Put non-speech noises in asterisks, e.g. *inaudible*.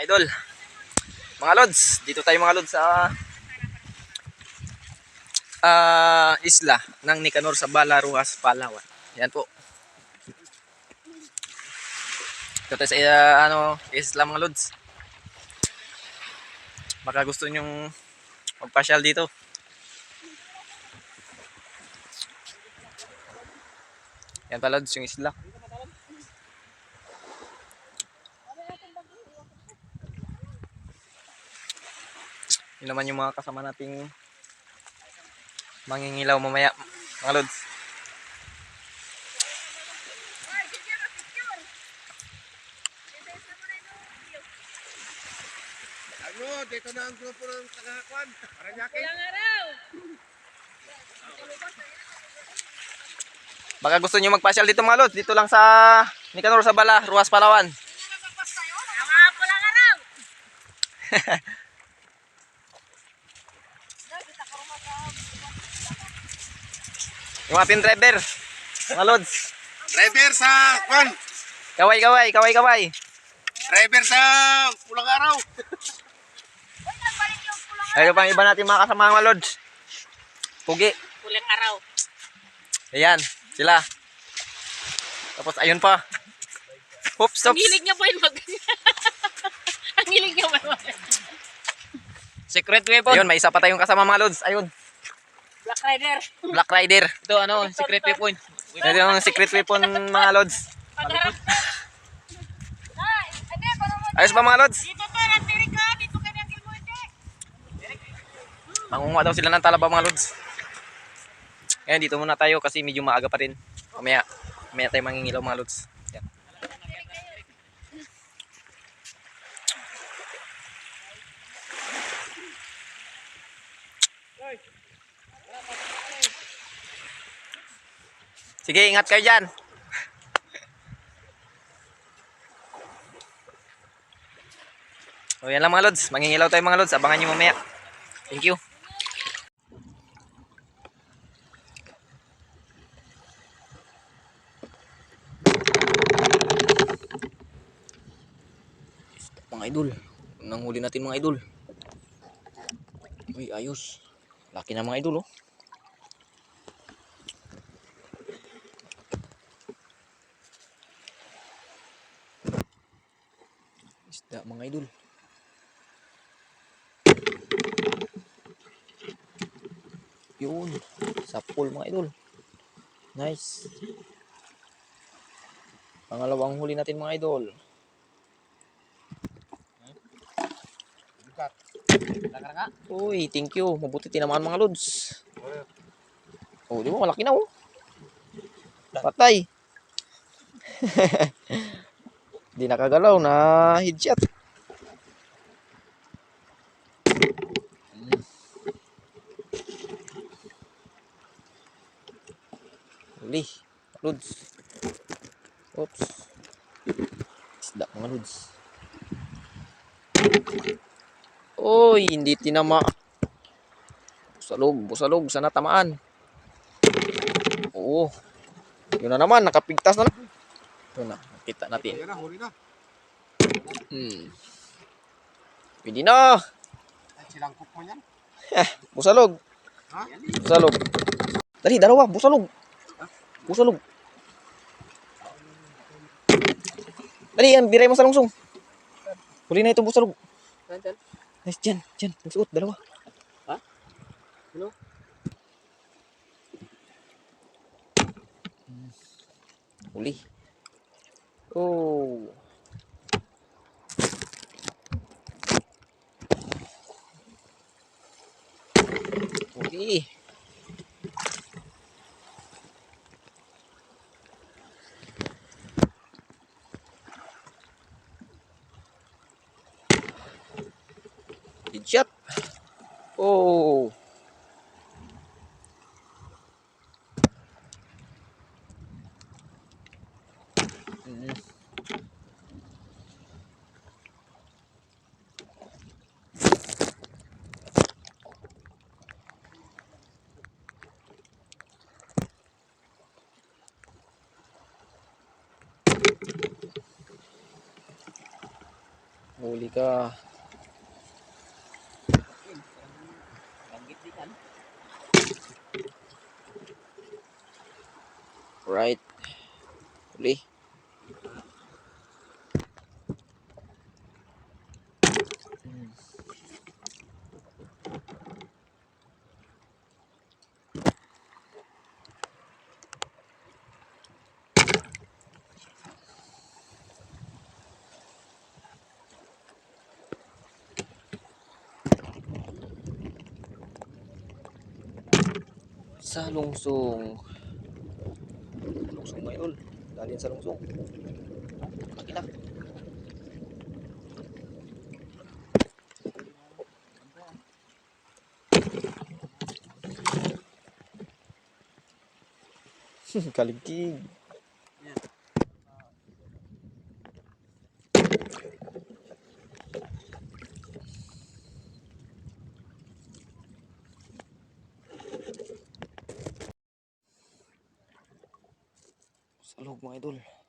idol. Mga lods, dito tayo mga lods sa ah, isla ng Nicanor sa Balaruas, Palawan. Yan po. Dito tayo sa ah, ano, isla mga lods. Baka gusto nyong magpasyal dito. Yan pala lods yung isla. Yun naman yung mga kasama nating mangingilaw mamaya, mga lods. Ano, dito na ang grupo ng tagakwan. Paranaque. Ilang araw? Baka gusto nyo magpasyal dito mga lods. Dito lang sa Nicanor sa Bala, Ruas, Palawan. Mga *laughs* pulang araw. Yung mga pin driver. Mga lods. Driver sa kwan. Kaway, kaway, kaway, kaway. Driver sa pulang araw. Ayun pang iba natin mga kasama mga lods. Pugi. Pulang araw. Ayan, sila. Tapos ayun pa. Oops, Ang stops. hilig niya po yun mag... *laughs* Ang hilig niya ba? Secret weapon. Ayun, may isa pa tayong kasama mga lods. Ayun, Black Rider. Black Rider. Ito ano, secret weapon. Ito yung secret weapon mga lods. Ayos ba mga lods? Dito to, nandiri ka. Dito ka ng Gilmonte. Mangunga daw sila ng talaba mga lods. Ngayon, dito muna tayo kasi medyo maaga pa rin. Mamaya, mamaya tayo mangingilaw mga lods. Sige, ingat kayo dyan. O yan lang mga lods. Mangingilaw tayo mga lods. Abangan nyo mamaya. Thank you. mga idol. Nang huli natin mga idol. Uy, ayos. Laki na mga idol, oh. Isda mga idol. Yun. Sa pool mga idol. Nice. Pangalawang huli natin mga idol. Uy, thank you. Mabuti tinamaan mga lods. Oh, di ba malaki na oh. Patay. *laughs* Di nakagalaw na headshot. Uli. Lods. Oops. Isda mga lods. Oy, hindi tinama. Busalog, busalog, sana tamaan. Oo. Yun na naman, nakapigtas na na. Ito na, nakita natin. Ayan na, huli na. Hmm. Pwede na. Ay, silang kupo niyan. Busalog. Ha? Busalog. Dali, dalawa, busalog. Busalog. Dali, yan, biray mo sa lungsong. Huli na itong busalog. Nice, dyan, dyan. Nagsuot, dalawa. Ha? Ano? Huli. Oh. Huli. Headshot. Oh. Mm. Huli Huli ka. Right. Huli. Sa lungsong. Lungsong ngayon. Dali sa lungsong. Laki na. Kaligtig. Mga idol.